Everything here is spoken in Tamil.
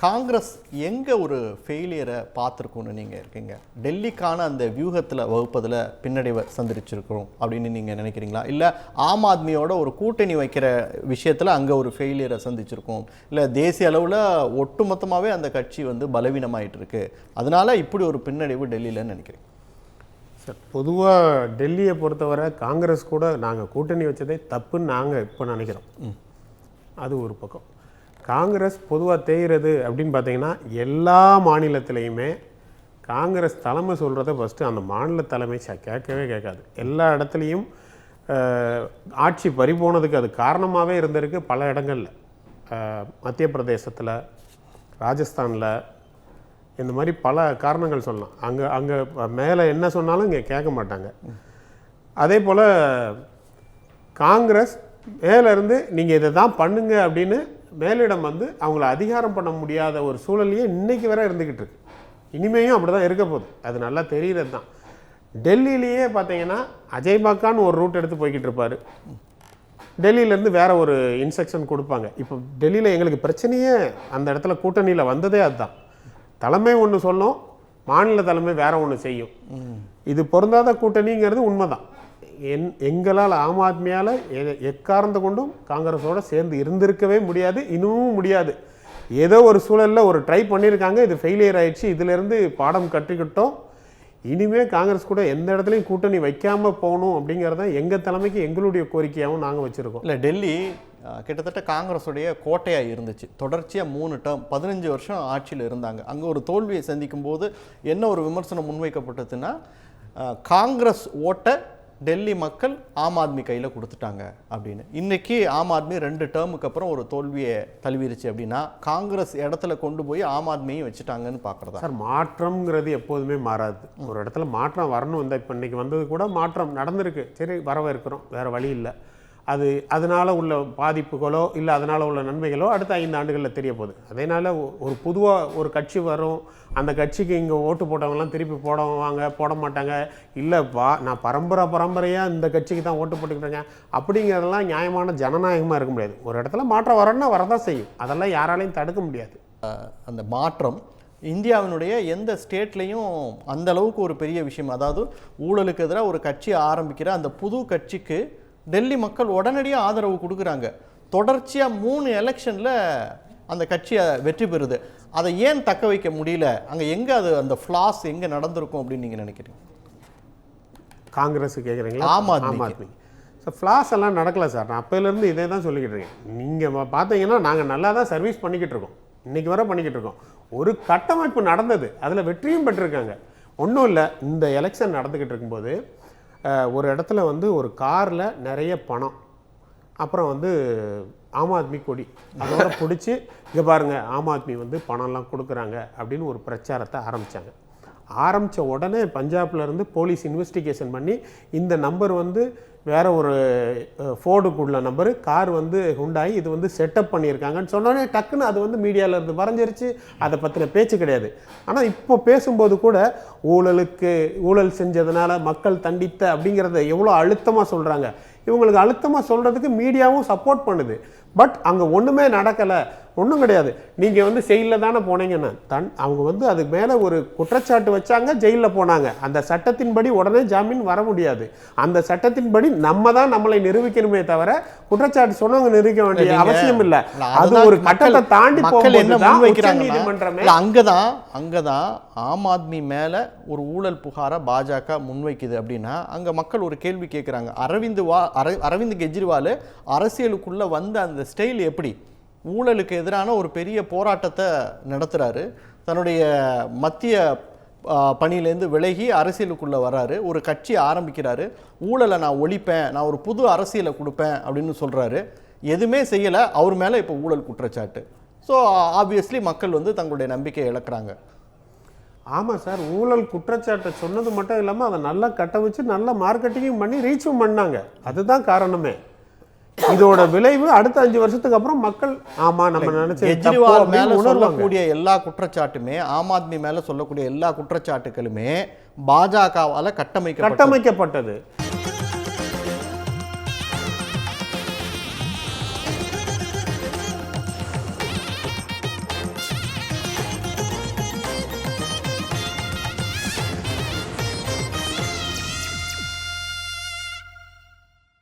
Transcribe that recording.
காங்கிரஸ் எங்கே ஒரு ஃபெயிலியரை பார்த்துருக்கோன்னு நீங்கள் இருக்கீங்க? டெல்லிக்கான அந்த வியூகத்தில் வகுப்பதில் பின்னடைவை சந்திச்சிருக்கிறோம் அப்படின்னு நீங்கள் நினைக்கிறீங்களா? இல்லை ஆம் ஆத்மியோட ஒரு கூட்டணி வைக்கிற விஷயத்தில் அங்கே ஒரு ஃபெயிலியரை சந்திச்சிருக்கோம்? இல்லை தேசிய அளவில் ஒட்டுமொத்தமாகவே அந்த கட்சி வந்து பலவீனமாயிட்டு இருக்கு அதனால இப்படி ஒரு பின்னடைவு டெல்லியிலன்னு நினைக்கிறேன். சார் பொதுவாக டெல்லியை பொறுத்தவரை காங்கிரஸ் கூட நாங்கள் கூட்டணி வச்சதே தப்புன்னு நாங்கள் இப்போ நினைக்கிறோம். அது ஒரு பக்கம். காங்கிரஸ் பொதுவாக தேய்கிறது அப்படின்னு பார்த்தீங்கன்னா எல்லா மாநிலத்திலையுமே காங்கிரஸ் தலைமை சொல்கிறத ஃபஸ்ட்டு அந்த மாநில தலைமை ச- கேட்கவே கேட்காது. எல்லா இடத்துலையும் ஆட்சி ஆட்சி பறிபோனதுக்கு அது காரணமாகவே இருந்திருக்கு பல இடங்களில். மத்திய பிரதேசத்தில் ராஜஸ்தானில் இந்த மாதிரி பல காரணங்கள் சொல்லலாம். அங்கே அங்கே மேலே என்ன சொன்னாலும் இங்கே கேட்க மாட்டாங்க. அதே போல் காங்கிரஸ் மேலேருந்து நீங்கள் இதை தான் பண்ணுங்க அப்படின்னு மேலிடம் வந்து அவங்கள அதிகாரம் பண்ண முடியாத ஒரு சூழலையே இன்னைக்கு வர இருந்துக்கிட்டு இருக்கு. இனிமேயும் அப்படி தான் இருக்க போகுது. அது நல்லா தெரிகிறது தான் டெல்லியிலேயே பார்த்தீங்கன்னா அஜய் ஒரு ரூட் எடுத்து போய்கிட்டு இருப்பார். டெல்லியிலேருந்து வேற ஒரு இன்ஸ்ட்ரக்ஷன் கொடுப்பாங்க. இப்போ டெல்லியில் எங்களுக்கு பிரச்சனையே அந்த இடத்துல கூட்டணியில் வந்ததே அதுதான். தலைமை ஒன்று சொல்லும் மாநில தலைமை வேற ஒன்று செய்யும். இது பொருந்தாத கூட்டணிங்கிறது உண்மைதான். என் எங்களால் ஆம் ஆத்மியால் எ- கொண்டும் காங்கிரஸோடு சேர்ந்து இருந்திருக்கவே முடியாது இன்னமும் முடியாது. ஏதோ ஒரு சூழலில் ஒரு ட்ரை பண்ணியிருக்காங்க இது ஃபெயிலியர் ஆயிடுச்சு இதிலேருந்து பாடம் கற்றுக்கிட்டோம். இனிமேல் காங்கிரஸ் கூட எந்த இடத்துலையும் கூட்டணி வைக்காமல் போகணும் அப்படிங்கிறத எங்கள் தலைமைக்கு எங்களுடைய கோரிக்கையாகவும் நாங்கள் வச்சுருக்கோம். இல்லை டெல்லி கிட்டத்தட்ட காங்கிரஸுடைய கோட்டையாக இருந்துச்சு. தொடர்ச்சியாக மூணு டேர்ம் பதினஞ்சு வருஷம் ஆட்சியில் இருந்தாங்க. அங்கே ஒரு தோல்வியை சந்திக்கும் போது என்ன ஒரு விமர்சனம் முன்வைக்கப்பட்டதுன்னா காங்கிரஸ் ஓட்டை டெல்லி மக்கள் ஆம் ஆத்மி கையில் கொடுத்துட்டாங்க அப்படின்னு. இன்றைக்கி ஆம் ஆத்மி ரெண்டு டேர்முக்கு அப்புறம் ஒரு தோல்வியை தழுவிருச்சு அப்படின்னா காங்கிரஸ் இடத்துல கொண்டு போய் ஆம் ஆத்மியும் வச்சுட்டாங்கன்னு பார்க்குறதா சார் மாற்றம்ங்கிறது எப்போதுமே மாறாது. ஒரு இடத்துல மாற்றம் வரணும். இந்த இப்போ இன்றைக்கி வந்தது கூட மாற்றம் நடந்திருக்கு. சரி வரவேற்கிறோம். வேறு வழி இல்லை. அது அதனால் உள்ள பாதிப்புகளோ இல்லை அதனால் உள்ள நன்மைகளோ அடுத்த ஐந்து ஆண்டுகளில் தெரிய போகுது. அதனால் ஒரு பொதுவாக ஒரு கட்சி வரும் அந்த கட்சிக்கு இங்கே ஓட்டு போட்டவங்கலாம் திருப்பி போடவாங்க போட மாட்டாங்க. இல்லை வா நான் பரம்பரை பரம்பரையாக இந்த கட்சிக்கு தான் ஓட்டு போட்டுக்கிட்டேங்க அப்படிங்கிறதெல்லாம் நியாயமான ஜனநாயகமாக இருக்க முடியாது. ஒரு இடத்துல மாற்றம் வரணும்னா வரதான் செய்யும். அதெல்லாம் யாராலையும் தடுக்க முடியாது. அந்த மாற்றம் இந்தியாவினுடைய எந்த ஸ்டேட்லேயும் அந்த அளவுக்கு ஒரு பெரிய விஷயம். அதாவது ஊழலுக்கு எதிராக ஒரு கட்சி ஆரம்பிக்கிற அந்த புது கட்சிக்கு டெல்லி மக்கள் உடனடியாக ஆதரவு கொடுக்குறாங்க. தொடர்ச்சியாக மூணு எலெக்ஷனில் அந்த கட்சியை வெற்றி பெறுது. அதை ஏன் தக்க வைக்க முடியல? அங்கே எங்கே அது அந்த ஃப்ளாஸ் எங்கே நடந்திருக்கும் அப்படின்னு நீங்கள் நினைக்கிறீங்க? காங்கிரஸ் கேட்குறீங்களா ஆம். ஆம் ஆத்மி சார் ஃப்ளாஸ் எல்லாம் நடக்கல சார். நான் அப்போலேருந்து இதே தான் சொல்லிக்கிட்டு இருக்கேன். நீங்கள் பார்த்தீங்கன்னா நாங்கள் நல்லா தான் சர்வீஸ் பண்ணிக்கிட்டு இருக்கோம். இன்றைக்கி வரை பண்ணிக்கிட்டு இருக்கோம். ஒரு கட்டமைப்பு நடந்தது. அதில் வெற்றியும் பெற்றிருக்காங்க. ஒன்றும் இல்லை. இந்த எலெக்ஷன் நடந்துக்கிட்டு இருக்கும்போது ஒரு இடத்துல வந்து ஒரு காரில் நிறைய பணம். அப்புறம் வந்து ஆம் ஆத்மி கொடி. அதோட பிடிச்சி இங்கே பாருங்க ஆம் ஆத்மி வந்து பணம்லாம் கொடுக்குறாங்க அப்படின்னு ஒரு பிரச்சாரத்தை ஆரம்பித்தாங்க ஆரம்பித்த உடனே பஞ்சாப்லேருந்து போலீஸ் இன்வெஸ்டிகேஷன் பண்ணி இந்த நம்பர் வந்து வேறு ஒரு ஃபோர்டுக்குள்ள நம்பரு கார் வந்து ஹுண்டாயி இது வந்து செட்டப் பண்ணியிருக்காங்கன்னு சொன்னோடனே டக்குன்னு அது வந்து மீடியாவில் இருந்து வரைஞ்சிருச்சு. அதை பற்றின பேச்சு கிடையாது. ஆனால் இப்போ பேசும்போது கூட ஊழலுக்கு ஊழல் செஞ்சதுனால மக்கள் தண்டித்த அப்படிங்கிறத எவ்வளோ அழுத்தமாக சொல்கிறாங்க இவங்களுக்கு அழுத்தமாக சொல்கிறதுக்கு மீடியாவும் சப்போர்ட் பண்ணுது. பட் அங்கே ஒன்றுமே நடக்கலை. ஒன்றும் கிடையாது. நீங்கள் வந்து செயலில் தானே போனீங்கன்னா தன் அவங்க வந்து அதுக்கு மேலே ஒரு குற்றச்சாட்டு வச்சாங்க ஜெயிலில் போனாங்க. அந்த சட்டத்தின்படி உடனே ஜாமீன் வர முடியாது. அந்த சட்டத்தின்படி நம்ம தான் நம்மளை நிரூபிக்கணுமே தவிர குற்றச்சாட்டு சொன்னவங்க நிரூபிக்க வேண்டிய அவசியம் இல்லை. அது ஒரு கட்டத்தை தாண்டி போகும்போது தான் உச்சநீதிமன்றமே இல்ல, அங்கதான் அங்கதான் ஆம் ஆத்மி மேல ஒரு ஊழல் புகாரை பாஜக முன்வைக்குது அப்படின்னா அங்க மக்கள் ஒரு கேள்வி கேட்குறாங்க அரவிந்த் வா அர- அரவிந்த் கெஜ்ரிவால் அரசியலுக்குள்ள வந்த அந்த ஸ்டைல் எப்படி? ஊழலுக்கு எதிரான ஒரு பெரிய போராட்டத்தை நடத்துகிறாரு தன்னுடைய மத்திய பணியிலேருந்து விலகி அரசியலுக்குள்ளே வராரு. ஒரு கட்சி ஆரம்பிக்கிறாரு. ஊழலை நான் ஒழிப்பேன் நான் ஒரு புது அரசியலை கொடுப்பேன் அப்படின்னு சொல்கிறாரு எதுவுமே செய்யலை. அவர் மேலே இப்போ ஊழல் குற்றச்சாட்டு. ஸோ ஆப்வியஸ்லி மக்கள் வந்து தங்களுடைய நம்பிக்கையை இழக்கிறாங்க. ஆமாம் சார். ஊழல் குற்றச்சாட்டை சொன்னது மட்டும் இல்லாமல் அதை நல்லா கட்டமைச்சு நல்ல மார்க்கெட்டிங்கும் பண்ணி ரீச்சும் பண்ணாங்க. அதுதான் காரணமே. இதோட விளைவு அடுத்த அஞ்சு வருஷத்துக்கு அப்புறம் மக்கள் ஆமா நம்ம கெஜ்ரிவால் மேல சொல்லக்கூடிய எல்லா குற்றச்சாட்டுமே ஆம் ஆத்மி மேல சொல்லக்கூடிய எல்லா குற்றச்சாட்டுகளுமே பாஜகவால கட்டமைக்கப்பட்ட கட்டமைக்கப்பட்டது.